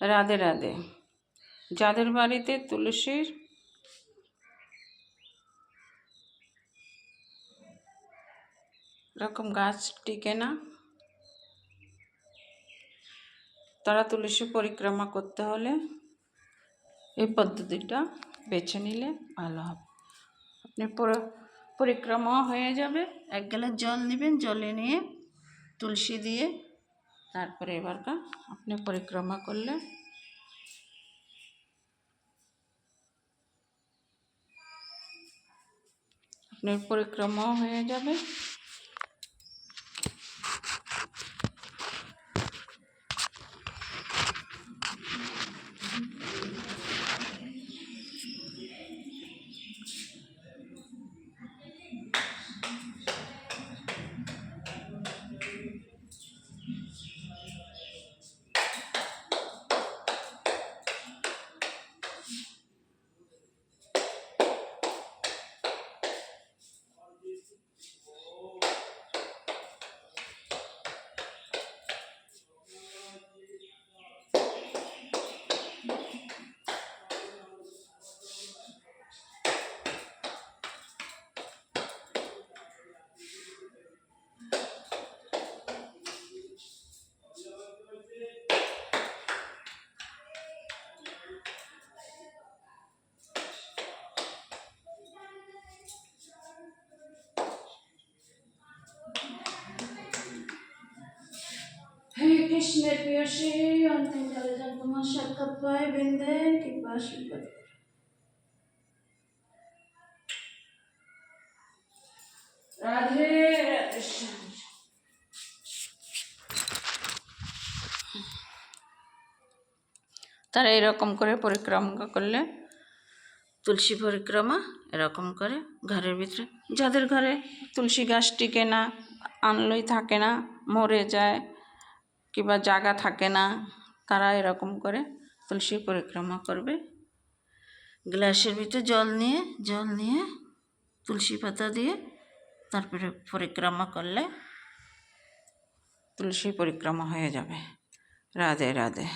রাধে রাধে। যাদের বাড়িতে তুলসীর এরকম গাছ টিকে না, তারা তুলসী পরিক্রমা করতে হলে এই পদ্ধতিটা বেছে নিলে ভালো হবে। আপনি পর- পরিক্রমা হয়ে যাবে। এক গ্লাস জল নেবেন, জলে নিয়ে তুলসী দিয়ে তারপরে এবারকার আপনি পরিক্রমা করলে। আপনার পরিক্রমাও হয়ে যাবে। কৃষ্ণের প্রিয়সী অন্তিমকালে যখন তোমার সাক্ষাৎ পায় বৃন্দে কৃপা। রাধে রাধে তারা এরকম করে পরিক্রমা করলে, তুলসী পরিক্রমা এরকম করে ঘরের ভিতরে যাদের ঘরে তুলসী গাছ টিকে না, আনলই থাকে না, মরে যায় কিংবা জায়গা থাকে না, তারা এরকম করে তুলসী পরিক্রমা করবে। গ্লাসের ভিতরে জল নিয়ে জল নিয়ে তুলসী পাতা দিয়ে তারপরে পরিক্রমা করলে তুলসী পরিক্রমা হয়ে যাবে। রাধে রাধে।